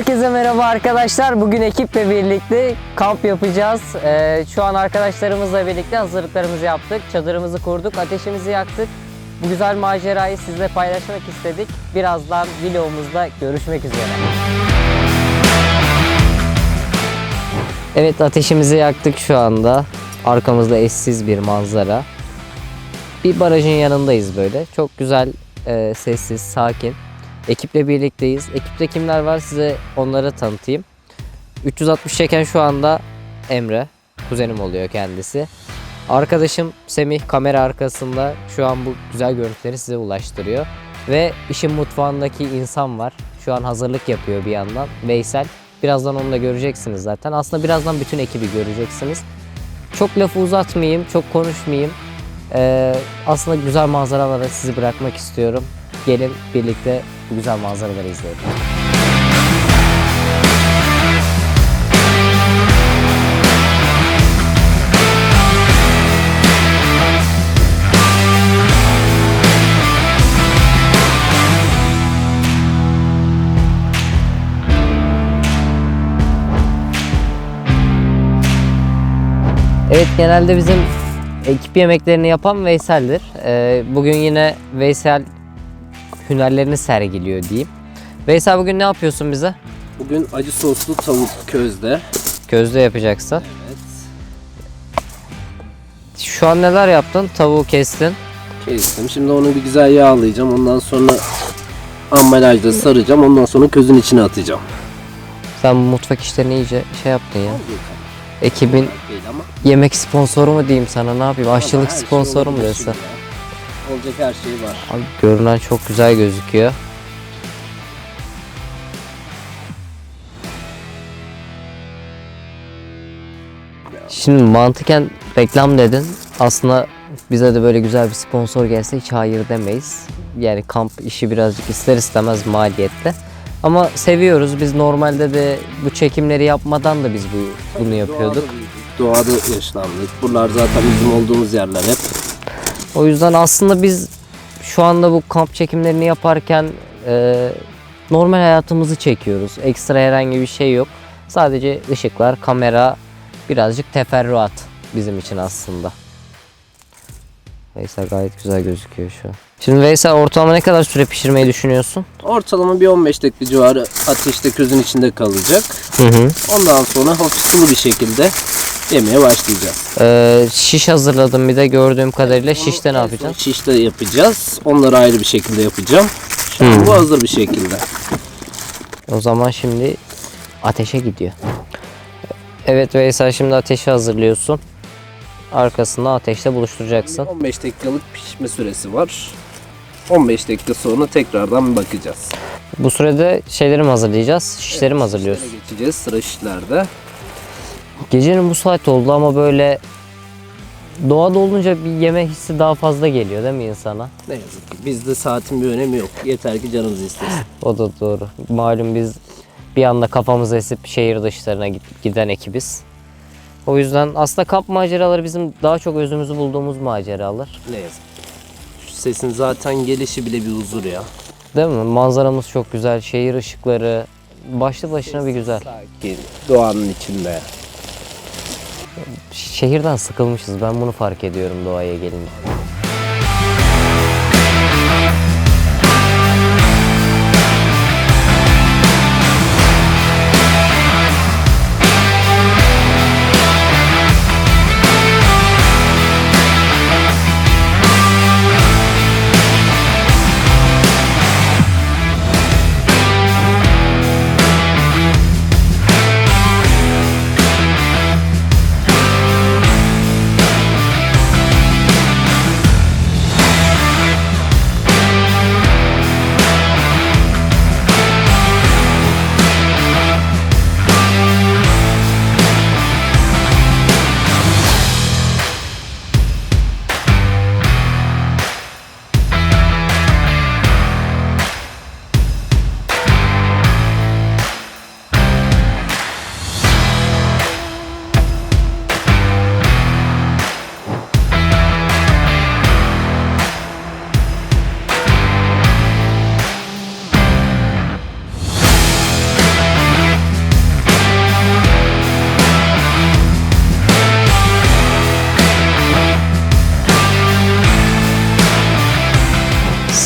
Herkese merhaba arkadaşlar. Bugün ekiple birlikte kamp yapacağız. Ee, şu an arkadaşlarımızla birlikte hazırlıklarımızı yaptık. Çadırımızı kurduk, ateşimizi yaktık. Bu güzel macerayı sizle paylaşmak istedik. Birazdan vlogumuzda görüşmek üzere. Evet ateşimizi yaktık şu anda. Arkamızda eşsiz bir manzara. Bir barajın yanındayız böyle. Çok güzel, e, sessiz, sakin. Ekiple birlikteyiz. Ekipte kimler var size onları tanıtayım. 360 çeken şu anda Emre. Kuzenim oluyor kendisi. Arkadaşım Semih kamera arkasında şu an bu güzel görüntüleri size ulaştırıyor. Ve işin mutfağındaki insan var. Şu an hazırlık yapıyor bir yandan. Veysel. Birazdan onu da göreceksiniz zaten. Aslında birazdan bütün ekibi göreceksiniz. Çok lafı uzatmayayım, çok konuşmayayım. Ee, aslında güzel manzaralara sizi bırakmak istiyorum. Gelin birlikte bu güzel manzaraları izleyelim. Evet genelde bizim ekip yemeklerini yapan Veysel'dir. Ee, bugün yine Veysel hünerlerini sergiliyor diyeyim. Veysel bugün ne yapıyorsun bize? Bugün acı soslu tavuk közde. Közde yapacaksın. Evet. Şu an neler yaptın? Tavuğu kestin. Kestim. Şimdi onu bir güzel yağlayacağım. Ondan sonra ambalajda saracağım. Ondan sonra közün içine atacağım. Sen bu mutfak işlerini iyice şey yaptın ya. Ekibin yemek sponsoru mu diyeyim sana ne yapayım? Aşçılık şey sponsoru mu diyorsun? Olacak her şey var. Abi görünen çok güzel gözüküyor. Şimdi mantıken reklam dedin. Aslında bize de böyle güzel bir sponsor gelse hiç hayır demeyiz. Yani kamp işi birazcık ister istemez maliyetli. Ama seviyoruz. Biz normalde de bu çekimleri yapmadan da biz bu, bunu yapıyorduk. Doğada Doğada yaşlandık. Buralar zaten bizim olduğumuz yerler hep. O yüzden aslında biz şu anda bu kamp çekimlerini yaparken e, normal hayatımızı çekiyoruz. Ekstra herhangi bir şey yok. Sadece ışıklar, kamera, birazcık teferruat bizim için aslında. Veysel gayet güzel gözüküyor şu an. Şimdi Veysel ortalama ne kadar süre pişirmeyi düşünüyorsun? Ortalama bir 15 dakika civarı ateşte közün içinde kalacak. Hı hı. Ondan sonra hafif sulu bir şekilde yemeye başlayacağız. E, şiş hazırladım bir de gördüğüm kadarıyla şişte ne yapacaksın? Şişte yapacağız. Onları ayrı bir şekilde yapacağım. Şu an bu hazır bir şekilde. O zaman şimdi ateşe gidiyor. Evet Veysel şimdi ateşi hazırlıyorsun. Arkasında ateşte buluşturacaksın. 15 dakikalık pişme süresi var. 15 dakika sonra tekrardan bakacağız. Bu sürede şeyleri mi hazırlayacağız? Şişleri mi hazırlıyorsun? Geçeceğiz sıra şişlerde. Gecenin bu saat oldu ama böyle doğada olunca bir yeme hissi daha fazla geliyor değil mi insana? Ne yazık ki bizde saatin bir önemi yok. Yeter ki canımız istesin. O da doğru. Malum biz bir anda kafamızı esip şehir dışlarına git- giden ekibiz. O yüzden aslında kamp maceraları bizim daha çok özümüzü bulduğumuz maceralar. Ne yazık ki. Şu sesin zaten gelişi bile bir huzur ya. Değil mi? Manzaramız çok güzel. Şehir ışıkları başlı başına bir güzel. Sakin, doğanın içinde. Şehirden sıkılmışız. Ben bunu fark ediyorum doğaya gelince.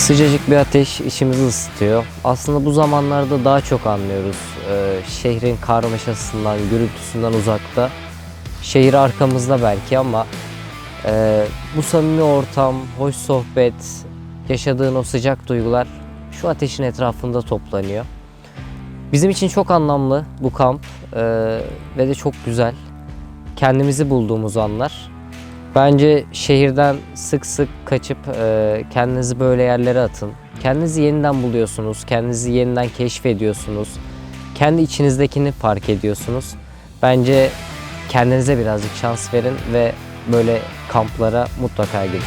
Sıcacık bir ateş içimizi ısıtıyor. Aslında bu zamanlarda daha çok anlıyoruz. Ee, şehrin karmaşasından, gürültüsünden uzakta. Şehir arkamızda belki ama e, bu samimi ortam, hoş sohbet, yaşadığın o sıcak duygular şu ateşin etrafında toplanıyor. Bizim için çok anlamlı bu kamp e, ve de çok güzel. Kendimizi bulduğumuz anlar. Bence şehirden sık sık kaçıp e, kendinizi böyle yerlere atın. Kendinizi yeniden buluyorsunuz, kendinizi yeniden keşfediyorsunuz. Kendi içinizdekini fark ediyorsunuz. Bence kendinize birazcık şans verin ve böyle kamplara mutlaka gidin.